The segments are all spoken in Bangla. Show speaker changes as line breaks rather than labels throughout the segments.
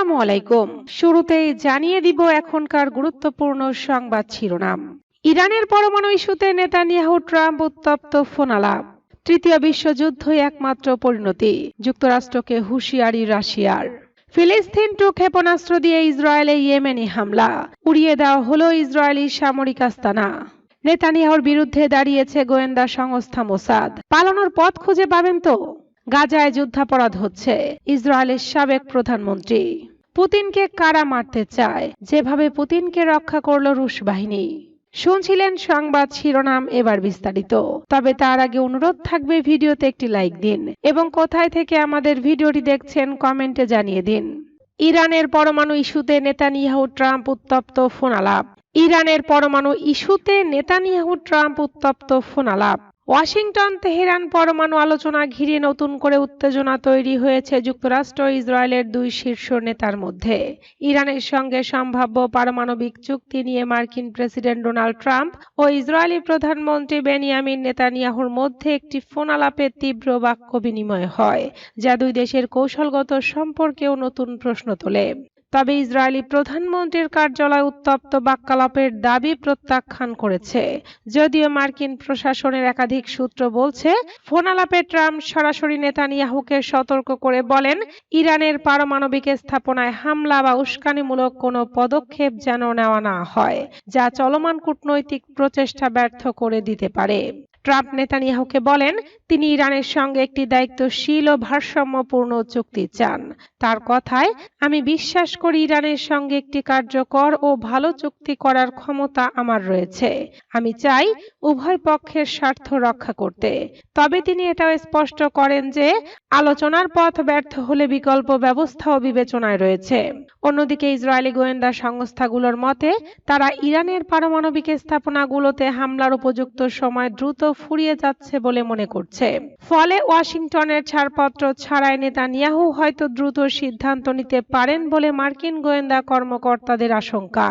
আসসালামু আলাইকুম শুরুতেই জানিয়ে দিব এখনকার গুরুত্বপূর্ণ সংবাদ শিরোনাম ইরানের পরমাণু ইস্যুতে নেতানিয়াহু ট্রাম্প উত্তপ্ত ফোনালাপ তৃতীয় বিশ্বযুদ্ধই একমাত্র পরিণতি যুক্তরাষ্ট্রকে হুঁশিয়ারি রাশিয়ার ফিলিস্তিন টু ক্ষেপণাস্ত্র দিয়ে ইসরায়েলে ইয়েমেনি হামলা উড়িয়ে দেওয়া হলো ইসরায়েলি সামরিক আস্তানা নেতানিয়াহুর বিরুদ্ধে দাঁড়িয়েছে গোয়েন্দা সংস্থা মোসাদ পালানোর পথ খুঁজে পাবেন তো গাজায় যুদ্ধাপরাধ হচ্ছে ইসরায়েলের সাবেক প্রধানমন্ত্রী পুতিনকে কারা মারতে চায় যেভাবে পুতিনকে রক্ষা করল রুশ বাহিনী শুনছিলেন সংবাদ শিরোনাম এবার বিস্তারিত তবে তার আগে অনুরোধ থাকবে ভিডিওতে একটি লাইক দিন এবং কোথায় থেকে আমাদের ভিডিওটি দেখছেন কমেন্টে জানিয়ে দিন ইরানের পরমাণু ইস্যুতে নেতানিয়াহু ট্রাম্প উত্তপ্ত ফোন আলাপ ইরানের পরমাণু ইস্যুতে নেতানিয়াহু ট্রাম্প উত্তপ্ত ফোন আলাপ ওয়াশিংটন তেহরান পরমাণু আলোচনা ঘিরে নতুন করে উত্তেজনা তৈরি হয়েছে যুক্তরাষ্ট্র ইসরায়েলের দুই শীর্ষ নেতার মধ্যে ইরানের সঙ্গে সম্ভাব্য পারমাণবিক চুক্তি নিয়ে মার্কিন প্রেসিডেন্ট ডোনাল্ড ট্রাম্প ও ইসরায়েলি প্রধানমন্ত্রী বেনিয়ামিন নেতানিয়াহুর মধ্যে একটি ফোনালাপের তীব্র বাক্য বিনিময় হয় যা দুই দেশের কৌশলগত সম্পর্কেও নতুন প্রশ্ন তোলে তবে ইসরায়েলি প্রধানমন্ত্রীর কার্যালয় উত্তপ্ত বাক্যালাপের দাবি প্রত্যাখ্যান করেছে যদিও মার্কিন প্রশাসনের একাধিক সূত্র বলছে ফোনালাপে ট্রাম্প সরাসরি নেতানিয়াহুকে সতর্ক করে বলেন ইরানের পারমাণবিক স্থাপনায় হামলা বা উস্কানিমূলক কোনো পদক্ষেপ যেন নেওয়া না হয় যা চলমান কূটনৈতিক প্রচেষ্টা ব্যর্থ করে দিতে পারে ট্রাম্প নেতানিয়াহুকে বলেন তিনি ইরানের সঙ্গে একটি দায়িত্বশীল ও ভারসাম্যপূর্ণ চুক্তি চান তার কথায় আমি বিশ্বাস করি ইরানের সঙ্গে একটি কার্যকর ও ভালো চুক্তি করার ক্ষমতা আমার রয়েছে আমি চাই উভয় পক্ষের স্বার্থ রক্ষা করতে তবে তিনি এটাও স্পষ্ট করেন যে আলোচনার পথ ব্যর্থ হলে বিকল্প ব্যবস্থাও বিবেচনায় রয়েছে অন্যদিকে ইসরায়েলি গোয়েন্দা সংস্থাগুলোর মতে তারা ইরানের পারমাণবিক স্থাপনাগুলোতে হামলার উপযুক্ত সময় দ্রুত ফুরিয়ে যাচ্ছে বলে মনে করছে ফলে ওয়াশিংটনের ছাড়পত্র ছাড়াই নেতানিয়াহু হয়তো দ্রুত সিদ্ধান্ত নিতে পারেন বলে মার্কিন গোয়েন্দা কর্মকর্তাদের আশঙ্কা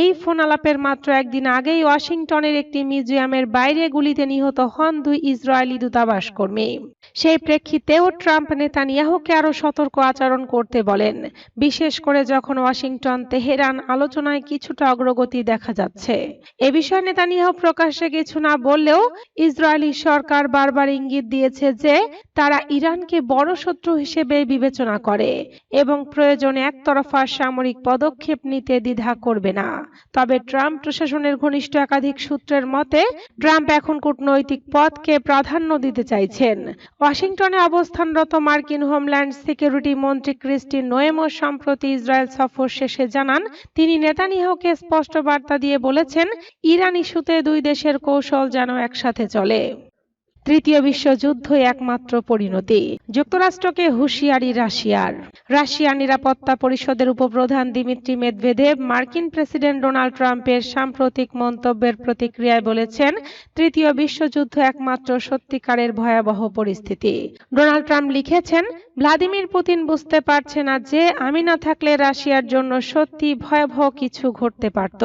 এই ফোনালাপের মাত্র একদিন আগেই ওয়াশিংটনের একটি মিউজিয়ামের বাইরে গুলিতে নিহত হন দুই ইসরায়েলি দূতাবাস কর্মী সেই প্রেক্ষিতেও ট্রাম্প নেতানিয়াহুকে আরও সতর্ক আচরণ করতে বলেন বিশেষ করে যখন ওয়াশিংটন তেহরান আলোচনায় কিছুটা অগ্রগতি দেখা যাচ্ছে এ বিষয়ে নেতানিয়াহু প্রকাশ্যে কিছু না বললেও ইসরায়েলি সরকার বারবার ইঙ্গিত দিয়েছে যে তারা ইরানকে বড় শত্রু হিসেবে বিবেচনা করে এবং প্রয়োজনে একতরফা সামরিক পদক্ষেপ নিতে দ্বিধা করবে না তবে ট্রাম্প প্রশাসনের ঘনিষ্ঠ একাধিক সূত্রের মতে ট্রাম্প এখন কূটনৈতিক পথকে প্রাধান্য দিতে চাইছেন ওয়াশিংটনে অবস্থানরত মার্কিন হোমল্যান্ড সিকিউরিটি মন্ত্রী ক্রিস্টি নোয়েমো সম্প্রতি ইসরায়েল সফর শেষে জানান তিনি নেতানিয়াহুকে স্পষ্ট বার্তা দিয়ে বলেছেন ইরান ইস্যুতে দুই দেশের কৌশল যেন একসাথে চলে তৃতীয় বিশ্বযুদ্ধ একমাত্র পরিণতি যুক্তরাষ্ট্রকে হুঁশিয়ারি রাশিয়ার রাশিয়া নিরাপত্তা পরিষদের উপপ্রধান দিমিত্রি মেদভেদেব মার্কিন প্রেসিডেন্ট ডোনাল্ড ট্রাম্পের সাম্প্রতিক মন্তব্যের প্রতিক্রিয়ায় বলেছেন তৃতীয় বিশ্বযুদ্ধ একমাত্র সত্যিকারের ভয়াবহ পরিস্থিতি ডোনাল্ড ট্রাম্প লিখেছেন ভ্লাদিমির পুতিন বুঝতে পারছে না যে আমি না থাকলে রাশিয়ার জন্য সত্যি ভয়াবহ কিছু ঘটতে পারত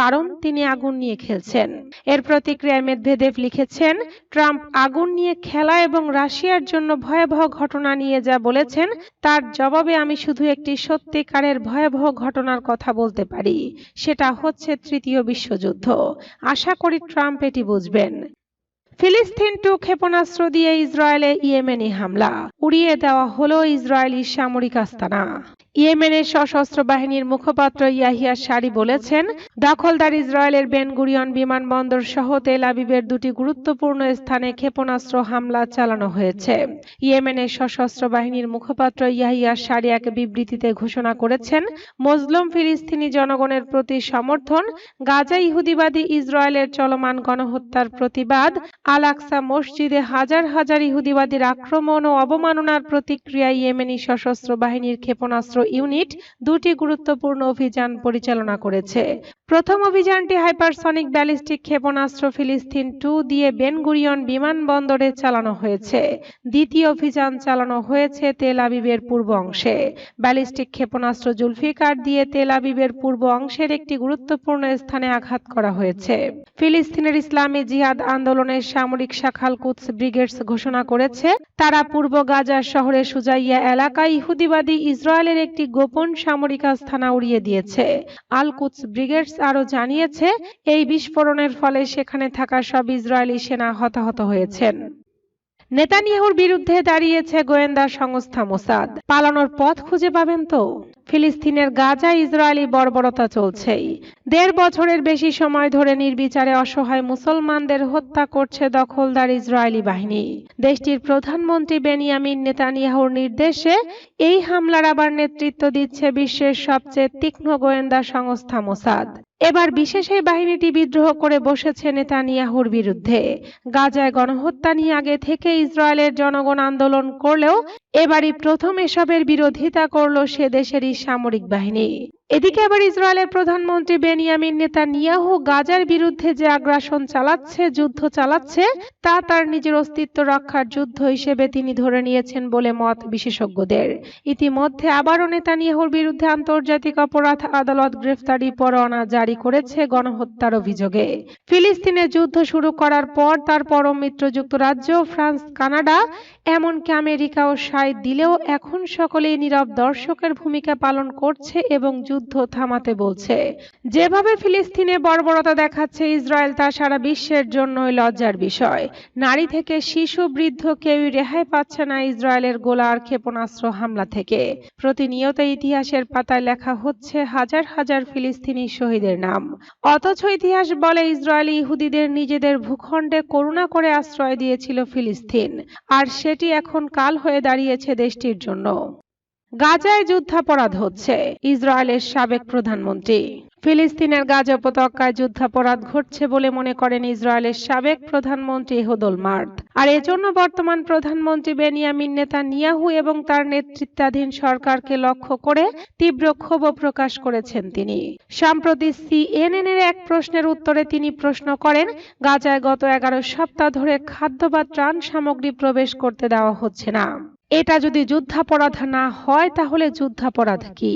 কারণ তিনি আগুন নিয়ে খেলছেন এর প্রতিক্রিয়ায় মেদভেদেব লিখেছেন ট্রাম্প আগুন নিয়ে খেলা এবং রাশিয়ার জন্য ভয়াবহ ঘটনা নিয়ে যা বলেছেন তার জবাবে আমি শুধু একটি সত্যিকারের ভয়াবহ ঘটনার কথা বলতে পারি সেটা হচ্ছে তৃতীয় বিশ্বযুদ্ধ আশা করি ট্রাম্প এটি বুঝবেন ফিলিস্তিন টু ক্ষেপণাস্ত্র দিয়ে ইসরায়েলে ইয়েমেনি হামলা উড়িয়ে দেওয়া হলো ইসরায়েলি সামরিক আস্তানা ইয়েমেনের সশস্ত্র বাহিনীর মুখপাত্র ইয়াহিয়া সারি বলেছেন দখলদার ইসরায়েলের বেনগুরিয়ন বিমানবন্দর সহ তেল আবিবের দুটি গুরুত্বপূর্ণ স্থানে ক্ষেপণাস্ত্র হামলা চালানো হয়েছে ইয়েমেনের সশস্ত্র বাহিনীর মুখপাত্র ইয়াহিয়া সারি এক বিবৃতিতে ঘোষণা করেছেন মজলুম ফিলিস্তিনি জনগণের প্রতি সমর্থন গাজা ইহুদিবাদী ইসরায়েলের চলমান গণহত্যার প্রতিবাদ আল আকসা মসজিদে হাজার হাজার ইহুদিবাদীর আক্রমণ ও অবমাননার প্রতিক্রিয়া ইয়েমেনি সশস্ত্র বাহিনীর ক্ষেপণাস্ত্র ইউনিট দুটি গুরুত্বপূর্ণ অভিযান পরিচালনা করেছে প্রথম অভিযানটি হাইপারসনিক ব্যালিস্টিক ক্ষেপণাস্ত্র ফিলিস্তিন টু দিয়ে বেনগুরিয়ন বিমানবন্দরে চালানো হয়েছে দ্বিতীয় অভিযান চালানো হয়েছে তেল আবিবের পূর্ব অংশে ব্যালিস্টিক ক্ষেপণাস্ত্র জুলফিকার দিয়ে তেল আবিবের পূর্ব অংশের একটি গুরুত্বপূর্ণ স্থানে আঘাত করা হয়েছে ফিলিস্তিনের ইসলামী জিহাদ আন্দোলনের সামরিক শাখাল কুৎস ব্রিগেডস ঘোষণা করেছে তারা পূর্ব গাজার শহরে সুজাইয়া এলাকায় ইহুদিবাদী ইসরায়েলের একটি একটি গোপন সামরিক আস্থানা উড়িয়ে দিয়েছে আলকুৎস ব্রিগেডস আরও জানিয়েছে এই বিস্ফোরণের ফলে সেখানে থাকা সব ইসরায়েলি সেনা হতাহত হয়েছেন নেতানিয়াহুর বিরুদ্ধে দাঁড়িয়েছে গোয়েন্দা সংস্থা মোসাদ পালানোর পথ খুঁজে পাবেন তো ফিলিস্তিনের গাজা ইসরায়েলি বর্বরতা চলছেই দেড় বছরের বেশি সময় ধরে নির্বিচারে অসহায় মুসলমানদের হত্যা করছে দখলদার ইসরায়েলি বাহিনী দেশটির প্রধানমন্ত্রী বেনিয়ামিন নেতানিয়াহুর নির্দেশে এই হামলার আবার নেতৃত্ব দিচ্ছে বিশ্বের সবচেয়ে তীক্ষ্ণ গোয়েন্দা সংস্থা মোসাদ এবার বিশেষ এই বাহিনীটি বিদ্রোহ করে বসেছে নেতানিয়াহুর বিরুদ্ধে গাজায় গণহত্যা নিয়ে আগে থেকে ইসরায়েলের জনগণ আন্দোলন করলেও এবারই প্রথম এসবের বিরোধিতা করল সে দেশেরই সামরিক বাহিনী এদিকে আবার ইসরায়েলের প্রধানমন্ত্রী বেনিয়ামিন নেতানিয়াহু গাজার বিরুদ্ধে যে আগ্রাসন চালাচ্ছে যুদ্ধ চালাচ্ছে তা তার নিজের অস্তিত্ব রক্ষার যুদ্ধ হিসেবে তিনি ধরে নিয়েছেন বলে মত বিশেষজ্ঞদের ইতিমধ্যে আবারও নেতানিয়াহুর বিরুদ্ধে আন্তর্জাতিক অপরাধ আদালত গ্রেফতারি পরোয়ানা জারি করেছে গণহত্যার অভিযোগে ফিলিস্তিনে যুদ্ধ শুরু করার পর তার পরম মিত্র যুক্তরাজ্য ফ্রান্স কানাডা এমনকি আমেরিকাও সায় দিলেও এখন সকলেই নীরব দর্শকের ভূমিকা পালন করছে এবং যুদ্ধ থামাতে বলছে যেভাবে ফিলিস্তিনে বর্বরতা দেখাচ্ছে ইসরায়েল তা সারা বিশ্বের জন্যই লজ্জার বিষয় নারী থেকে শিশু বৃদ্ধ কেউই রেহাই পাচ্ছে না ইসরায়েলের গোলার ক্ষেপণাস্ত্র হামলা থেকে প্রতিনিয়ত ইতিহাসের পাতায় লেখা হচ্ছে হাজার হাজার ফিলিস্তিনি শহীদের নাম অথচ ইতিহাস বলে ইসরায়েলি ইহুদিদের নিজেদের ভূখণ্ডে করুণা করে আশ্রয় দিয়েছিল ফিলিস্তিন আর সেটি এখন কাল হয়ে দাঁড়িয়েছে দেশটির জন্য গাজায় যুদ্ধাপরাধ হচ্ছে ইসরায়েলের সাবেক প্রধানমন্ত্রী ফিলিস্তিনের গাজা উপত্যকায় যুদ্ধাপরাধ ঘটছে বলে মনে করেন ইসরায়েলের সাবেক প্রধানমন্ত্রী হুদল মার্দ আর এজন্য বর্তমান প্রধানমন্ত্রী বেনিয়ামিন নেতা নিয়াহু এবং তার নেতৃত্বাধীন সরকারকে লক্ষ্য করে তীব্র ক্ষোভ প্রকাশ করেছেন তিনি সম্প্রতি সিএনএন এর এক প্রশ্নের উত্তরে তিনি প্রশ্ন করেন গাজায় গত এগারো সপ্তাহ ধরে খাদ্য বা ত্রাণ সামগ্রী প্রবেশ করতে দেওয়া হচ্ছে না এটা যদি যুদ্ধাপরাধ না হয় তাহলে যুদ্ধাপরাধ কি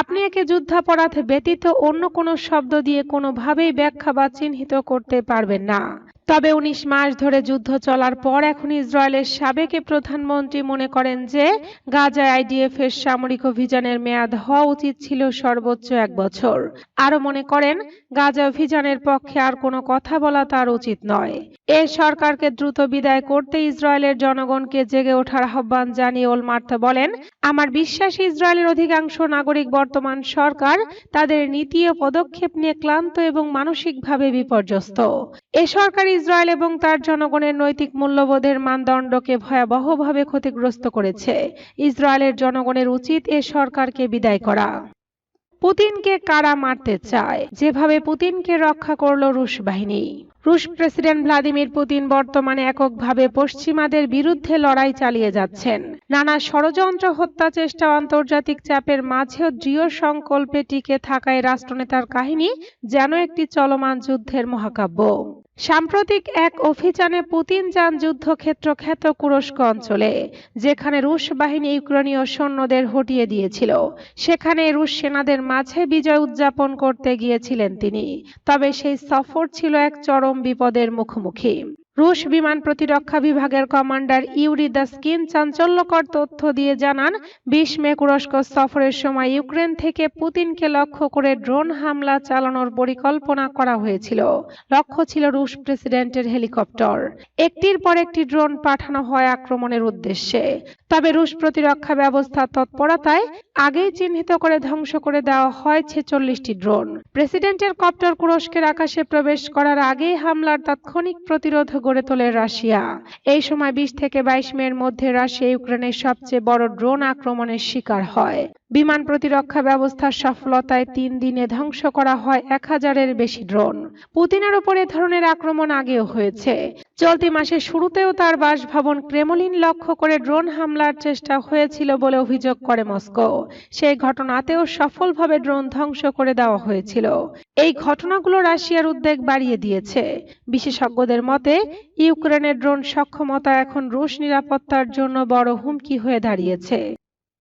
আপনি একে যুদ্ধাপরাধ ব্যতীত অন্য কোনো শব্দ দিয়ে কোনোভাবেই ব্যাখ্যা বা চিহ্নিত করতে পারবেন না তবে ১৯ মাস ধরে যুদ্ধ চলার পর এখন ইসরায়েলের সাবেক প্রধানমন্ত্রী মনে করেন যে গাজায় আইডিএফ এর সামরিক অভিযানের মেয়াদ হওয়া উচিত ছিল সর্বোচ্চ এক বছর আরো মনে করেন গাজা অভিযানের পক্ষে আর কোনো কথা বলা তার উচিত নয় এ সরকারকে দ্রুত বিদায় করতে ইসরায়েলের জনগণকে জেগে ওঠার আহ্বান জানিয়ে ওলমার্থ বলেন আমার বিশ্বাস ইসরায়েলের অধিকাংশ নাগরিক বর্তমান সরকার তাদের নীতি ও পদক্ষেপ নিয়ে ক্লান্ত এবং মানসিকভাবে বিপর্যস্ত এ সরকার ইসরায়েল এবং তার জনগণের নৈতিক মূল্যবোধের মানদণ্ডকে ভয়াবহভাবে ক্ষতিগ্রস্ত করেছে ইসরায়েলের জনগণের উচিত এ সরকারকে বিদায় করা পুতিনকে কারা মারতে চায় যেভাবে পুতিনকে রক্ষা করল রুশ বাহিনী রুশ প্রেসিডেন্ট ভ্লাদিমির পুতিন বর্তমানে এককভাবে পশ্চিমাদের বিরুদ্ধে লড়াই চালিয়ে যাচ্ছেন নানা ষড়যন্ত্র হত্যা চেষ্টা আন্তর্জাতিক চাপের মাঝেও দৃঢ় সংকল্পে টিকে থাকায় রাষ্ট্রনেতার কাহিনী যেন একটি চলমান যুদ্ধের মহাকাব্য সাম্প্রতিক এক অভিযানে পুতিন যান যুদ্ধক্ষেত্র খ্যাত কুরস্ক অঞ্চলে যেখানে রুশ বাহিনী ইউক্রেনীয় সৈন্যদের হটিয়ে দিয়েছিল সেখানে রুশ সেনাদের মাঝে বিজয় উদযাপন করতে গিয়েছিলেন তিনি তবে সেই সফর ছিল এক চরম বিপদের মুখোমুখি রুশ বিমান প্রতিরক্ষা বিভাগের কমান্ডার ইউরি স্কিন চাঞ্চল্যকর তথ্য দিয়ে জানান বিশ মে তুরস্ক সফরের সময় ইউক্রেন থেকে পুতিনকে লক্ষ্য করে ড্রোন হামলা চালানোর পরিকল্পনা করা হয়েছিল লক্ষ্য ছিল রুশ প্রেসিডেন্টের হেলিকপ্টার একটির পর একটি ড্রোন পাঠানো হয় আক্রমণের উদ্দেশ্যে তবে রুশ প্রতিরক্ষা ব্যবস্থা তৎপরতায় আগেই চিহ্নিত করে ধ্বংস করে দেওয়া হয় ছেচল্লিশটি ড্রোন প্রেসিডেন্টের কপ্টার কুরস্কের আকাশে প্রবেশ করার আগেই হামলার তাৎক্ষণিক প্রতিরোধ গড়ে তোলে রাশিয়া এই সময় বিশ থেকে বাইশ মের মধ্যে রাশিয়া ইউক্রেনের সবচেয়ে বড় ড্রোন আক্রমণের শিকার হয় বিমান প্রতিরক্ষা ব্যবস্থার সফলতায় তিন দিনে ধ্বংস করা হয় এক হাজারের বেশি ড্রোন পুতিনের ওপর এ ধরনের আক্রমণ আগেও হয়েছে চলতি মাসের শুরুতেও তার বাসভবন ক্রেমলিন লক্ষ্য করে ড্রোন হামলার চেষ্টা হয়েছিল বলে অভিযোগ করে মস্কো সেই ঘটনাতেও সফলভাবে ড্রোন ধ্বংস করে দেওয়া হয়েছিল এই ঘটনাগুলো রাশিয়ার উদ্বেগ বাড়িয়ে দিয়েছে বিশেষজ্ঞদের মতে ইউক্রেনের ড্রোন সক্ষমতা এখন রুশ নিরাপত্তার জন্য বড় হুমকি হয়ে দাঁড়িয়েছে